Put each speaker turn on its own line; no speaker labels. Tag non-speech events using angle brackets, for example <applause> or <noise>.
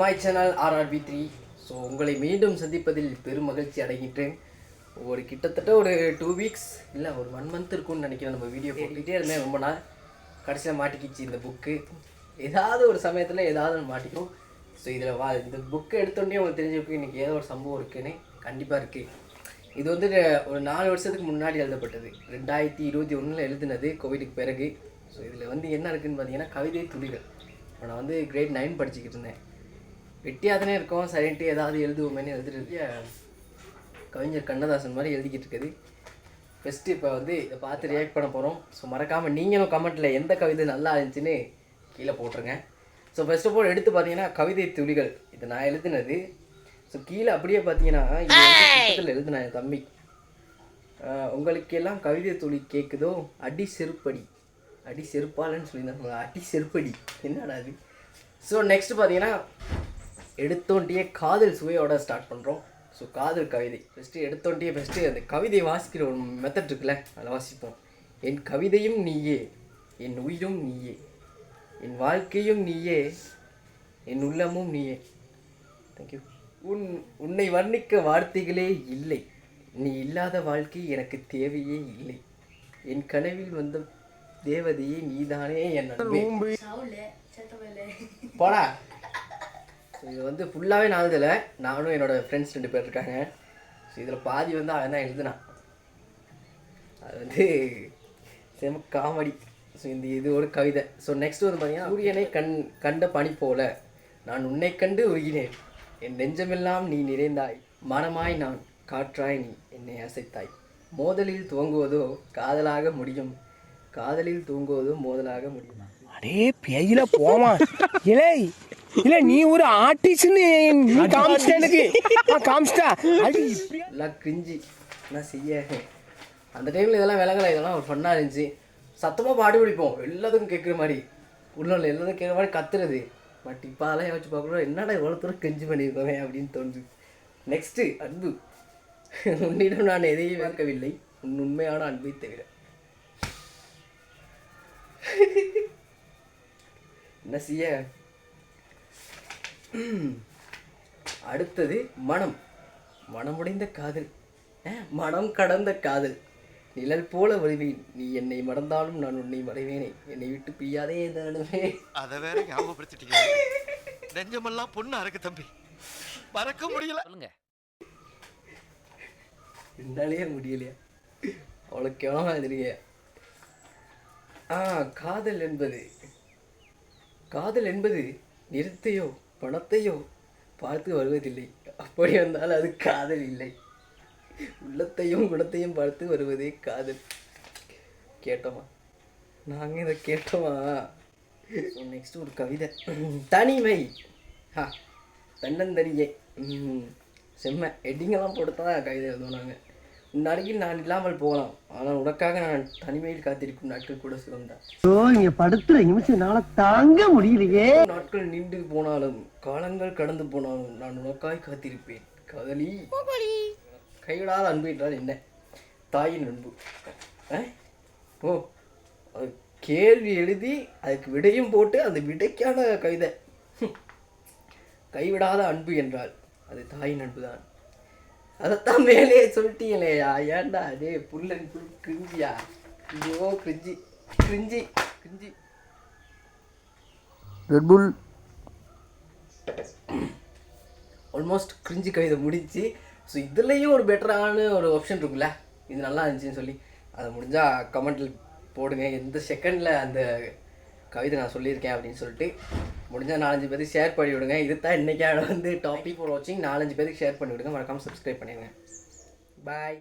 My channel RRB three so உங்களை மீண்டும் சந்திப்பதில் பெரும் மகிழ்ச்சி அடைகின்றேன். ஒரு கிட்டத்தட்ட ஒரு டூ வீக்ஸ் இல்லை ஒரு ஒன் மந்த் இருக்கும்னு நினைக்கிறேன் நம்ம வீடியோ போட்டுக்கிட்டே இருந்தேன் ரொம்ப நாள். கடைசியில் மாட்டிக்கிச்சு இந்த புக்கு ஏதாவது ஒரு சமயத்தில் ஏதாவது ஒன்று மாட்டிக்கும். ஸோ இதில் வா இந்த புக்கை எடுத்தோடனே உங்களுக்கு தெரிஞ்சிருக்கும் இன்றைக்கி ஏதோ ஒரு சம்பவம் இருக்குன்னு. கண்டிப்பாக இருக்குது இது வந்து ஒரு நாலு வருஷத்துக்கு முன்னாடி எழுதப்பட்டது. ரெண்டாயிரத்தி இருபத்தி ஒன்றில் எழுதினது கோவிடுக்கு பிறகு. ஸோ இதில் வந்து என்ன இருக்குன்னு பார்த்தீங்கன்னா கவிதை துளிகள். இப்போ நான் வந்து கிரேட் நைன் படிச்சுக்கிட்டு இருந்தேன். வெட்டியாக தானே இருக்கோம். சரின்ட்டு ஏதாவது எழுதுவோமேனு எழுதுறது கவிஞர் கண்ணதாசன் மாதிரி எழுதிக்கிட்டு இருக்குது. ஃபஸ்ட்டு இப்போ வந்து இதை பார்த்து ரியாக்ட் பண்ண போகிறோம் ஸோ மறக்காமல் நீங்களும் கமெண்ட்டில் எந்த கவிதை நல்லா இருந்துச்சுன்னு கீழே போட்டுருங்க. ஸோ ஃபர்ஸ்ட் ஆஃப் ஆல் எடுத்து பார்த்தீங்கன்னா கவிதை துளிகள். இது நான் எழுதினது. ஸோ கீழே அப்படியே பார்த்தீங்கன்னா இது என் தம்பி. உங்களுக்கெல்லாம் கவிதை துளி கேட்குதோ அடி செருப்படி. அடி செருப்பாலன்னு சொல்லியிருந்தாங்க. அடி செருப்படி. என்னடா அது ஸோ நெக்ஸ்ட் பார்த்தீங்கன்னா எடுத்தோண்டியே காதல் சுவையோட ஸ்டார்ட் பண்ணுறோம் ஸோ காதல் கவிதை. ஃபஸ்ட்டு எடுத்தோண்டியே ஃபஸ்ட்டு அந்த கவிதை வாசிக்கிற ஒரு மெத்தட் இருக்குல்ல அதை வாசிப்போம். என் கவிதையும் நீயே என் உயிரும் நீயே என் வாழ்க்கையும் நீயே என் உள்ளமும் நீயே. தேங்க்யூ உன் உன்னை வர்ணிக்க வார்த்தைகளே இல்லை. நீ இல்லாத வாழ்க்கை எனக்கு தேவையே இல்லை. என் கனவில் வந்த தேவதையே நீதானே என் போடா. இது வந்து ஃபுல்லாகவே நான் எழுதலை. நானும் என்னோட ஃப்ரெண்ட்ஸ் ரெண்டு பேர் இருக்காங்க. ஸோ இதில் பாதி வந்து அவன் தான் எழுதுனான். அது வந்து செம காமெடி ஸோ இந்த இது ஒரு கவிதை. ஸோ நெக்ஸ்ட் வந்து பார்த்தீங்கன்னா சூரியனை கண் கண்ட பனி போல நான் உன்னை கண்டு உருகினேன். என் நெஞ்சமெல்லாம் நீ நிறைந்தாய். மனமாய் நான் காற்றாய் நீ என்னை அசைத்தாய். மோதலில் துவங்குவதோ காதலாக முடியும். காதலில் தூங்குவதோ மோதலாக முடியும்.
அடே பேயில போமா இலை. இல்ல நீ ஒரு ஆர்டிஸ்ட்னு நீ காமிச்சிட்ட எனக்கு. நான் காமிச்சிட்டா?
எல்லாம் கிரிஞ்சி என்ன செய்ய. அந்த டைமில் இதெல்லாம் விலகலை. இதெல்லாம் ஒரு ஃபன்னாக இருந்துச்சு. சத்தமாக பாடு பிடிப்போம். எல்லாத்துக்கும் கேட்குற மாதிரி. உள்ள உள்ள எல்லாத்துக்கும் கேட்குற மாதிரி கத்துறது. பட் இப்போ அதெல்லாம் யோசிச்சு பார்க்குறோம். என்னடா இவ்வளோ தூரம் கெஞ்சி பண்ணியிருக்கோமே அப்படின்னு தோணுது. நெக்ஸ்ட்டு அன்பு. உன்னிடம் நான் எதையும் வெறுக்கவில்லை. உன் உண்மையான அன்பை தவிர. என்ன செய்ய? <clears throat> அடுத்தது மனம். மனமுடைந்த காதல். மனம் கடந்த காதல். நிழல் போல வருவேன். நீ என்னை மறந்தாலும் நான் உன்னை மறைவேனே. என்னை விட்டு பிரியாதே தானுமே
அத வேற ஞாபகப்படுத்திட்டீங்க. நெஞ்சமெல்லாம் பொண்ணு அறக்கு தம்பி. மறக்க முடியல.
சொல்லுங்க.
என்னாலேயே முடியலையா. அவ்வளோ கேவலமாக எழுதுறீங்க ஆ காதல் என்பது. காதல் என்பது நிறத்தையோ? பணத்தையோ பார்த்து வருவதில்லை. அப்படி வந்தால் அது காதல் இல்லை. உள்ளத்தையும் குணத்தையும் பார்த்து வருவதே காதல். கேட்டோமா? நாங்கள் இதை கேட்டோமா? நெக்ஸ்ட் ஒரு கவிதை. தனிமை. ஹா தன்னந்தனியே. செம்ம ஹெட்டிங்கெல்லாம் போட்டு தான் கவிதை எழுதுவோம் நாங்கள் உன்னருகில் நான் இல்லாமல் போகலாம். ஆனால் உனக்காக நான் தனிமையில் காத்திருக்கும் நாட்கள் கூட சுகம்தான்
ஐயோ இங்க படுத்துற நிமிஷம் என்னால தாங்க முடியலையே.
நாட்கள் நீண்டு போனாலும் காலங்கள் கடந்து போனாலும் நான் உனக்காய் காத்திருப்பேன். காதலி. கைவிடாத அன்பு என்றால் என்ன? தாயின் அன்பு? ஓ அது கேள்வி எழுதி அதுக்கு விடையும் போட்டு அந்த விடைக்கான கவிதை. கைவிடாத அன்பு என்றால் அது தாயின் அன்பு தான் அதைத்தான் மேலே சொல்லிட்டீங்களேயா? ஏன்டா டே புல்லன் புல் கிரிஞ்சியா ஐயோ cringe cringe cringe Red Bull almost cringe கவிதை முடிஞ்சு. ஸோ இதுலேயும் ஒரு பெட்டரான ஒரு ஆப்ஷன் இருக்குல்ல இது நல்லா இருந்துச்சுன்னு சொல்லி. அதை முடிஞ்சால் கமெண்ட்டில் போடுங்க. எந்த செகண்டில் அந்த கவிதை நான் சொல்லியிருக்கேன் அப்படின்னு சொல்லிட்டு முடிஞ்சால் நாலஞ்சு பேருக்கு ஷேர் பண்ணி விடுங்க இது தான் இன்றைக்கான வந்து டாபிக் ஃபார் வாட்சிங் நாலஞ்சு பேருக்கு ஷேர் பண்ணி விடுங்க மறக்காமல் சப்ஸ்கிரைப் பண்ணிடுங்க. பாய்